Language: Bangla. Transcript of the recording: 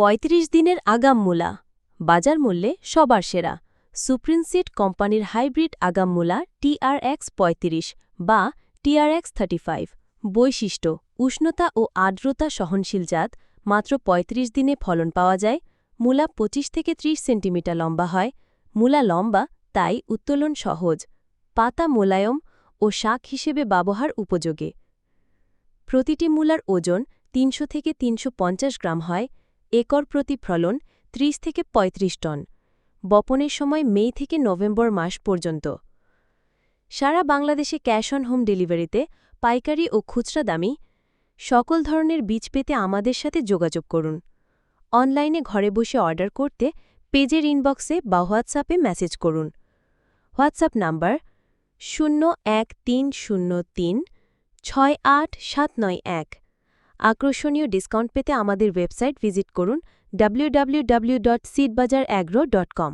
৩৫ দিনের আগাম মূলা। বাজার মূল্যে সবার সেরা। সুপ্রিনসিড কোম্পানির হাইব্রিড আগাম মূলা টিআরএক্স পঁয়ত্রিশ বা টিআরএক্স থার্টি বৈশিষ্ট্য, উষ্ণতা ও আর্দ্রতা সহনশীল জাত, মাত্র ৩৫ দিনে ফলন পাওয়া যায়। মূলা ২৫ থেকে ৩০ সেন্টিমিটার লম্বা হয়। মূলা লম্বা, তাই উত্তোলন সহজ। পাতা মোলায়ম ও শাক হিসেবে ব্যবহার উপযোগী। প্রতিটি মূলার ওজন তিনশো থেকে তিনশো পঞ্চাশ গ্রাম হয়। একর প্রতি ফলন ৩০ থেকে ৩৫ টন। বপনের সময় মে থেকে নভেম্বর মাস পর্যন্ত। সারা বাংলাদেশে ক্যাশ অন হোম ডেলিভারিতে পাইকারি ও খুচরা দামি সকল ধরনের বীজ পেতে আমাদের সাথে যোগাযোগ করুন। অনলাইনে ঘরে বসে অর্ডার করতে পেজের ইনবক্সে বা হোয়াটসঅ্যাপে মেসেজ করুন। হোয়াটসঅ্যাপ নাম্বার শূন্য এক তিন শূন্য তিন ছয় আট সাত নয় এক। আকর্ষণীয় ডিসকাউন্ট পেতে আমাদের ওয়েবসাইট ভিজিট করুন www.seedbajaragro.com